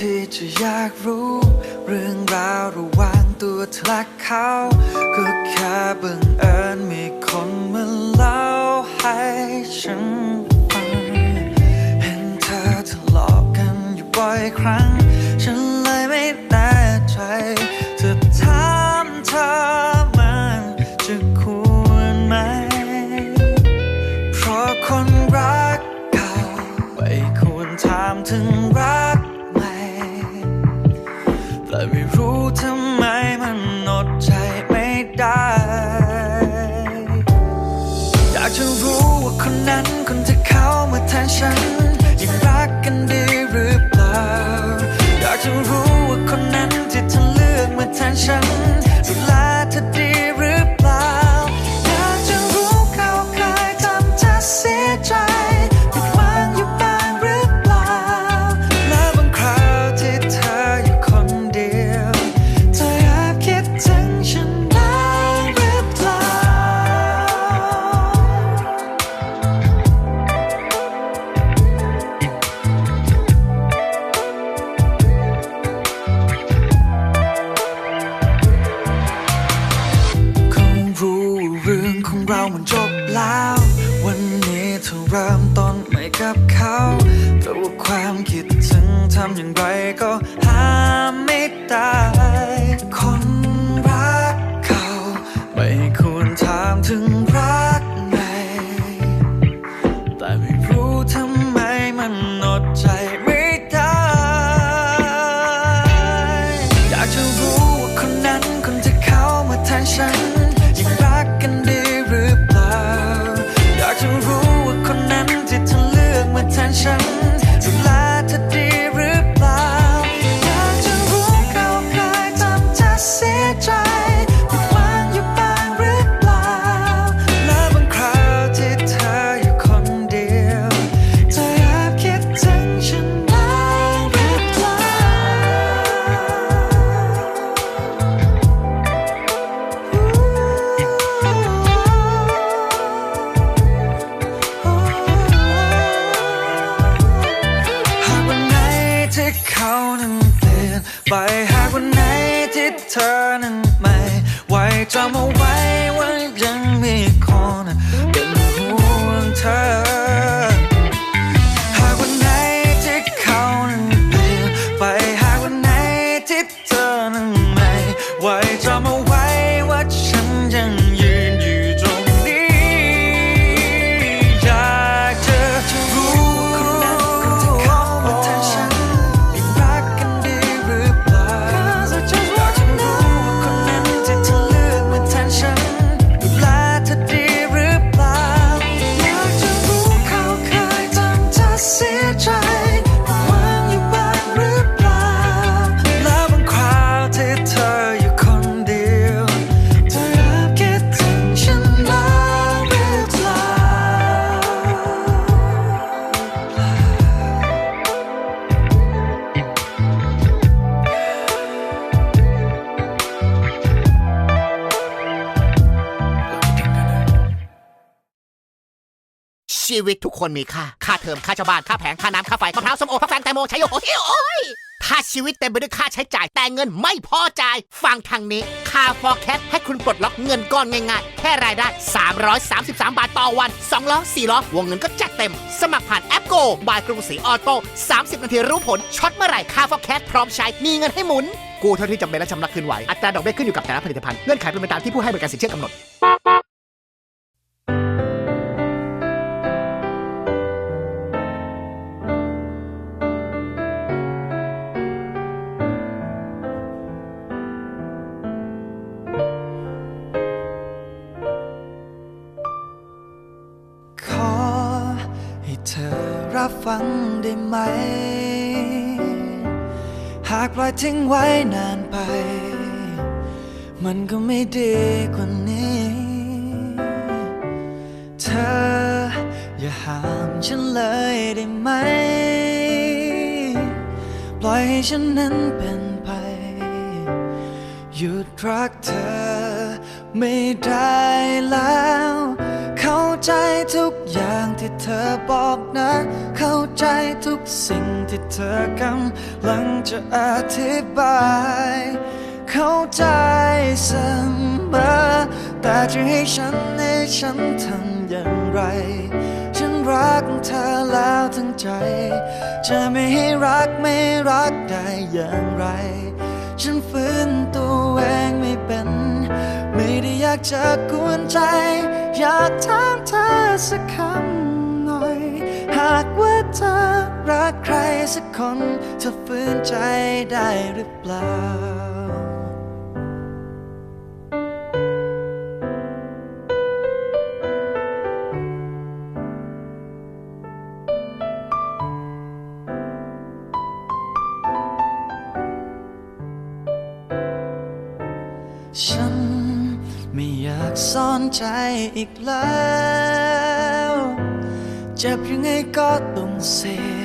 ที่จะอยากรู้ เรื่องราวระหว่างตัวเธอและเขา ก็แค่บังเอิญมีคนมาเล่าให้ฉันฟัง เห็นเธอทะเลาะกันอยู่บ่อยครั้ง ฉันเลยไม่แน่ใจจะถามเธอมันจะควรไหม เพราะคนรักเก่าไม่ควรถามถึงรัก เรามันจบแล้ว วันนี้เธอเริ่มต้นใหม่กับเขาแต่ว่าความคิดถึงทำอย่างไรก็หาไม่ได้คนรักเขาไม่ควรถามถึงรักใหม่แต่ไม่รู้ ไปหากวันไหนที่เธอนั้นไม่ไหวจำเอาไว้ว่ายังมีคนเป็นห่วงเธอ หากวันไหนที่เขานั้นเปลี่ยนไปหากวันไหนที่เธอนั้นไม่ไหวจำเอา ชีวิตทุกคนมีค่า ค่าเทอม ค่าเช่าบ้าน ค่าแผง ค่าน้ำ ค่าไฟมะพร้าวส้มโอพระแฟงแตงโมชัยโยโอ้ยโอ้ยถ้าชีวิตเต็มไปด้วยค่าใช้จ่ายแต่เงินไม่พอจ่าย ฟังทางนี้ ค่า forecast ให้คุณปลดล็อกเงินก้อนง่ายๆ แค่รายได้ 333 บาทต่อวัน2ล้อ4ล้อวงเงินก็จัดเต็ม สมัครผ่านแอป Go บายกรุงศรีออโต้30 นาทีรู้ผลช็อตเมื่อไหร่ค่า forecast พร้อมใช้มีเงินให้หมุน กู้เท่าที่จำเป็นและชำระคืนไหวอัตราดอกเบี้ยขึ้นอยู่กับแต่ละผลิตภัณฑ์เงื่อนไขเป็นไปตามที่ผู้ให้บริการสินเชื่อกำหนด ฟังได้ไหม หากปล่อยทิ้งไว้นานไป มันก็ไม่ดีกว่านี้ เธออย่าห้ามฉันเลยได้ไหม ปล่อยให้ฉันนั้นเป็นไป หยุดรักเธอไม่ได้แล้ว ธอบอกนะ เข้าใจทุกสิ่งที่เธอกำลังจะอธิบาย เข้าใจเสมอแต่จะให้ฉันให้ฉันทำอย่างไร ฉันรักเธอแล้วทั้งใจ จะไม่ให้รักไม่รักได้อย่างไร ฉันฝืนตัวเองไม่เป็น ไม่ได้อยากจะกวนใจ อยากถามเธอสักคำ กใครสักคนเธอฝืนใจได้หรือเปล่า ฉันไม่อยากซ่อนใจอีกแล้ว เจ็บยังไงก็ต้องเสพ